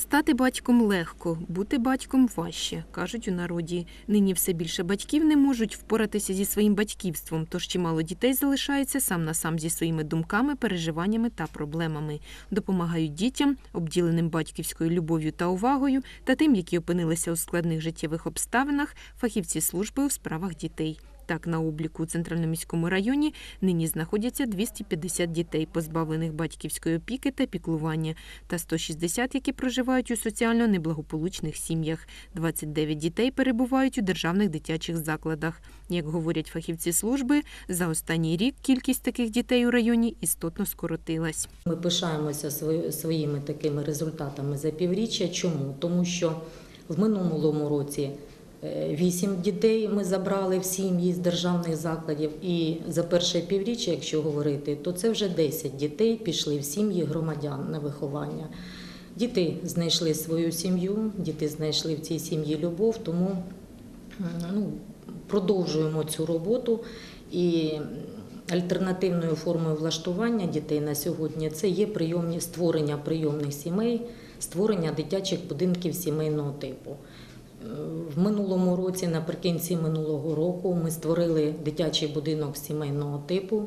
Стати батьком легко, бути батьком важче, кажуть у народі. Нині все більше батьків не можуть впоратися зі своїм батьківством, тож чимало дітей залишаються сам на сам зі своїми думками, переживаннями та проблемами. Допомагають дітям, обділеним батьківською любов'ю та увагою, та тим, які опинилися у складних життєвих обставинах, фахівці служби у справах дітей. Так, на обліку у центральноміському районі нині знаходяться 250 дітей, позбавлених батьківської опіки та піклування, та 160, які проживають у соціально неблагополучних сім'ях. 29 дітей перебувають у державних дитячих закладах. Як говорять фахівці служби, за останній рік кількість таких дітей у районі істотно скоротилась. Ми пишаємося своїми такими результатами за півріччя. Чому? Тому що в минулому році вісім дітей ми забрали в сім'ї з державних закладів, і за перше півріччя, якщо говорити, то це вже 10 дітей пішли в сім'ї громадян на виховання. Діти знайшли свою сім'ю, діти знайшли в цій сім'ї любов, тому ну, продовжуємо цю роботу. І альтернативною формою влаштування дітей на сьогодні це є прийомні створення прийомних сімей, створення дитячих будинків сімейного типу. В минулому році, наприкінці минулого року, ми створили дитячий будинок сімейного типу,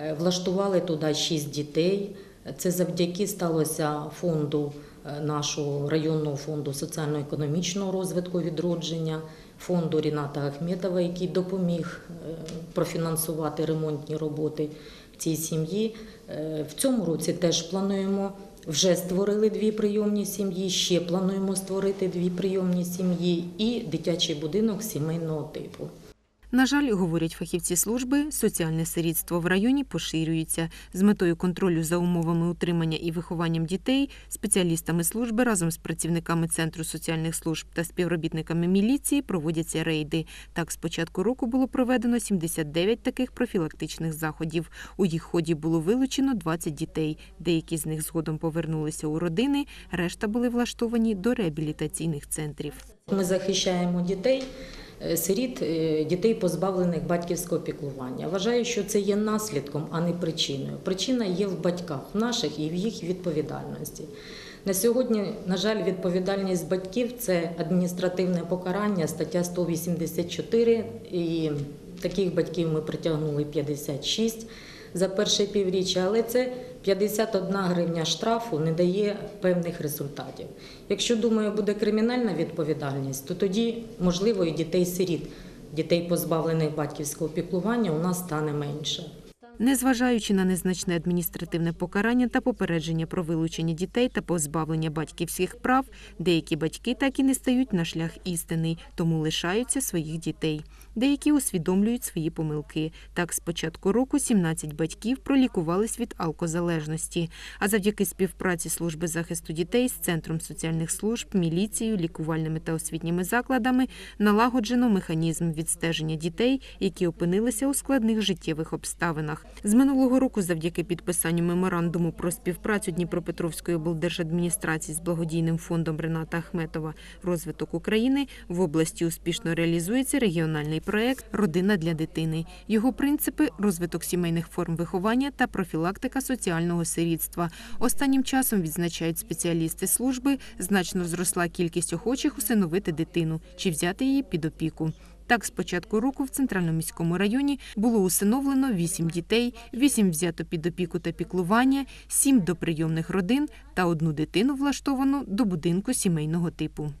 Е, влаштували туди шість дітей. Це завдяки сталося фонду е, нашого районного фонду соціально-економічного розвитку відродження, фонду Ріната Ахметова, який допоміг е, профінансувати ремонтні роботи в цій сім'ї. В цьому році теж плануємо. Вже створили дві прийомні сім'ї, ще плануємо створити дві прийомні сім'ї і дитячий будинок сімейного типу. На жаль, говорять фахівці служби, соціальне сирітство в районі поширюється. З метою контролю за умовами утримання і вихованням дітей спеціалістами служби разом з працівниками Центру соціальних служб та співробітниками міліції проводяться рейди. Так, з початку року було проведено 79 таких профілактичних заходів. У їх ході було вилучено 20 дітей. Деякі з них згодом повернулися у родини, решта були влаштовані до реабілітаційних центрів. Ми захищаємо дітей, сиріт, е, дітей, позбавлених батьківського піклування. Вважаю, що це є наслідком, а не причиною. Причина є в батьках в наших і в їх відповідальності. На сьогодні, на жаль, відповідальність батьків це адміністративне покарання, стаття 184. І таких батьків ми притягнули 56 за перше півріччя, але це 51 гривня штрафу не дає певних результатів. Якщо думаю, буде кримінальна відповідальність, то тоді можливо і дітей-сиріт, дітей позбавлених батьківського піклування, у нас стане менше. Незважаючи на незначне адміністративне покарання та попередження про вилучення дітей та позбавлення батьківських прав, деякі батьки так і не стають на шлях істини, тому лишаються своїх дітей. Деякі усвідомлюють свої помилки. Так, з початку року 17 батьків пролікувались від алкозалежності. А завдяки співпраці служби захисту дітей з центром соціальних служб, міліцією, лікувальними та освітніми закладами налагоджено механізм відстеження дітей, які опинилися у складних життєвих обставинах. З минулого року, завдяки підписанню меморандуму про співпрацю Дніпропетровської облдержадміністрації з благодійним фондом Рената Ахметова розвиток України в області успішно реалізується регіональний проект Родина для дитини. Його принципи розвиток сімейних форм виховання та профілактика соціального сирітства. Останнім часом відзначають спеціалісти служби, значно зросла кількість охочих усиновити дитину чи взяти її під опіку. Так, з початку року в центральному міському районі було усиновлено 8 дітей, 8 взято під опіку та піклування, 7 до прийомних родин та одну дитину влаштовано до будинку сімейного типу.